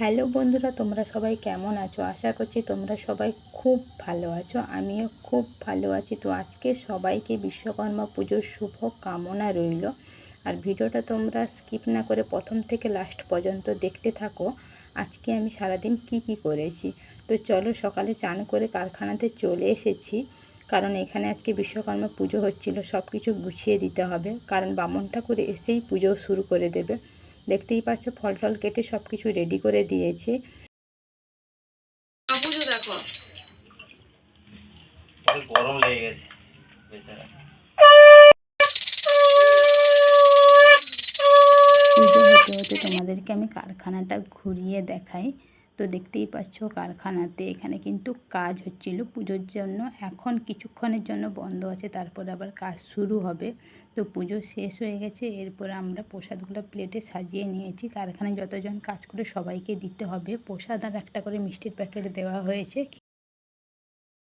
Hello বন্ধুরা, তোমরা সবাই কেমন আছো? আশা করছি তোমরা সবাই খুব ভালো আছো, আমিও খুব ভালো আছি। তো আজকে সবাইকে বিশ্বকর্মা পুজোর শুভ কামনা রইল। আর ভিডিওটা তোমরা স্কিপ না করে প্রথম থেকে লাস্ট পর্যন্ত দেখতে থাকো। আজকে আমি সারাদিন কি কি করেছি? তো চলো সকালে চান করে কারখানাতে চলে এসেছি। কারণ এখানে আজকে বিশ্বকর্মা পুজো হচ্ছিল সব কিছু গুছিয়ে দিতে হবে। কারণ বামন ঠাকুর এসেই পুজো শুরু করে দেবে। দেখতেই পাচ্ছ ফল টল কেটে সব কিছু রেডি করে দিয়েছে। পুজো গরম লেগে গেছে বেচারা। পুজো হতে হতে তোমাদেরকে আমি কারখানাটা ঘুরিয়ে দেখাই। তো দেখতেই পাচ্ছ কারখানাতে এখানে কিন্তু কাজ হচ্ছিল পুজোর জন্য। এখন কিছুক্ষণের জন্য বন্ধ আছে, তারপর আবার কাজ শুরু হবে। তো পুজো শেষ হয়ে গেছে, এরপর আমরা প্রসাদগুলো প্লেটে সাজিয়ে নিয়েছি। কারখানায় যতজন কাজ করে সবাইকে দিতে হবে। প্রসাদ আর একটা করে মিষ্টির প্যাকেট দেওয়া হয়েছে।